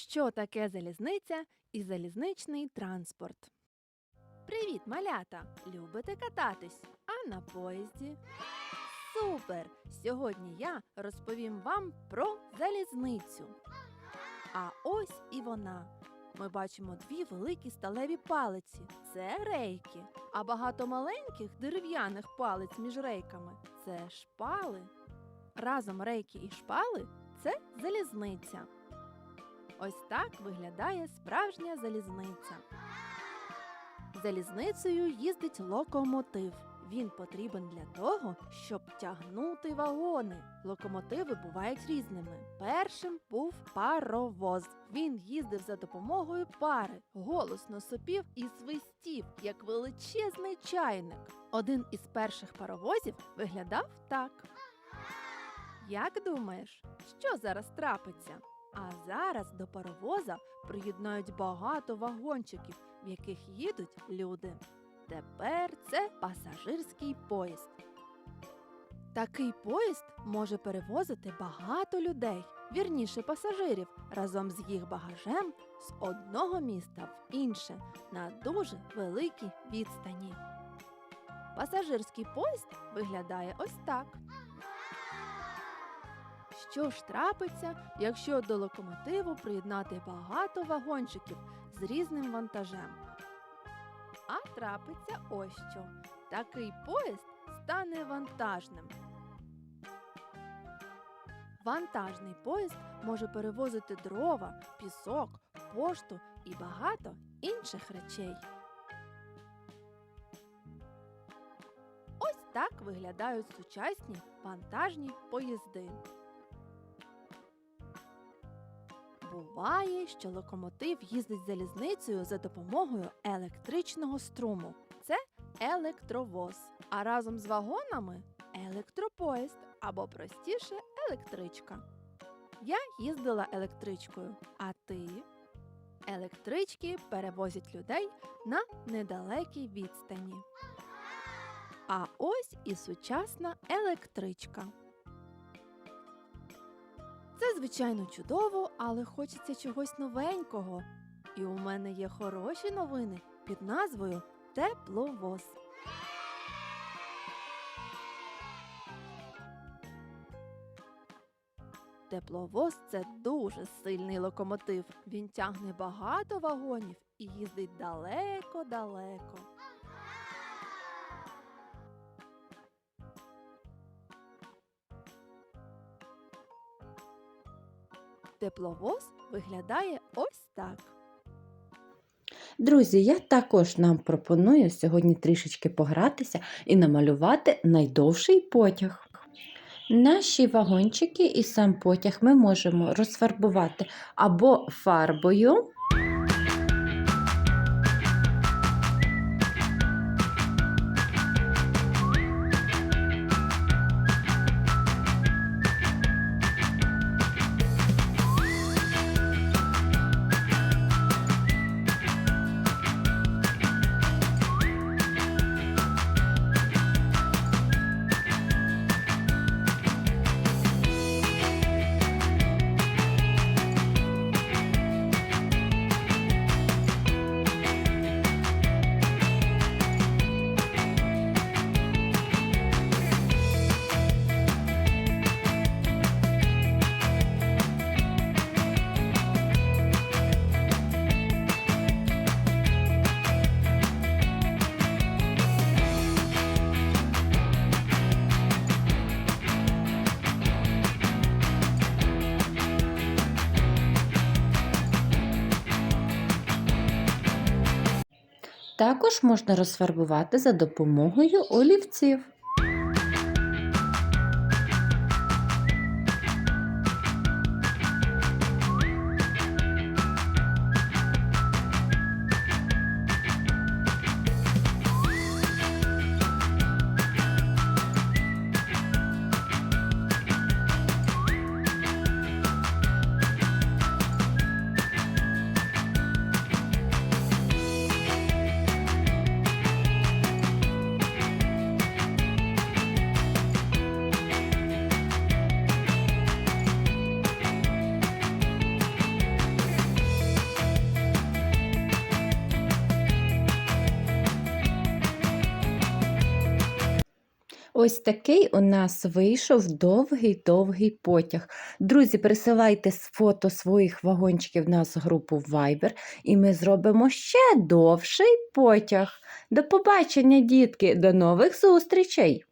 Що таке залізниця і залізничний транспорт? Привіт, малята! Любите кататись? А на поїзді? Супер! Сьогодні я розповім вам про залізницю. А ось і вона. Ми бачимо дві великі сталеві палиці це рейки, а багато маленьких дерев'яних палиць між рейками це шпали. Разом рейки і шпали це залізниця. Ось так виглядає справжня залізниця. Залізницею їздить локомотив. Він потрібен для того, щоб тягнути вагони. Локомотиви бувають різними. Першим був паровоз. Він їздив за допомогою пари, голосно сопів і свистів, як величезний чайник. Один із перших паровозів виглядав так. Як думаєш, що зараз трапиться? А зараз до паровоза приєднають багато вагончиків, в яких їдуть люди. Тепер це пасажирський поїзд. Такий поїзд може перевозити багато людей, вірніше пасажирів, разом з їх багажем з одного міста в інше на дуже великій відстані. Пасажирський поїзд виглядає ось так. Що ж трапиться, якщо до локомотиву приєднати багато вагончиків з різним вантажем? А трапиться ось що. Такий поїзд стане вантажним. Вантажний поїзд може перевозити дрова, пісок, пошту і багато інших речей. Ось так виглядають сучасні вантажні поїзди. Буває, що локомотив їздить залізницею за допомогою електричного струму. Це електровоз. А разом з вагонами електропоїзд або простіше електричка. Я їздила електричкою, а ти? Електрички перевозять людей на недалекій відстані. А ось і сучасна електричка. Це, звичайно, чудово, але хочеться чогось новенького. І у мене є хороші новини під назвою Тепловоз. Тепловоз це дуже сильний локомотив. Він тягне багато вагонів і їздить далеко-далеко. Тепловоз виглядає ось так. Друзі, я також нам пропоную сьогодні трішечки погратися і намалювати найдовший потяг. Наші вагончики і сам потяг ми можемо розфарбувати або фарбою, також можна розфарбувати за допомогою олівців. Ось такий у нас вийшов довгий-довгий потяг. Друзі, присилайте фото своїх вагончиків в нас в групу Viber, і ми зробимо ще довший потяг. До побачення, дітки, до нових зустрічей!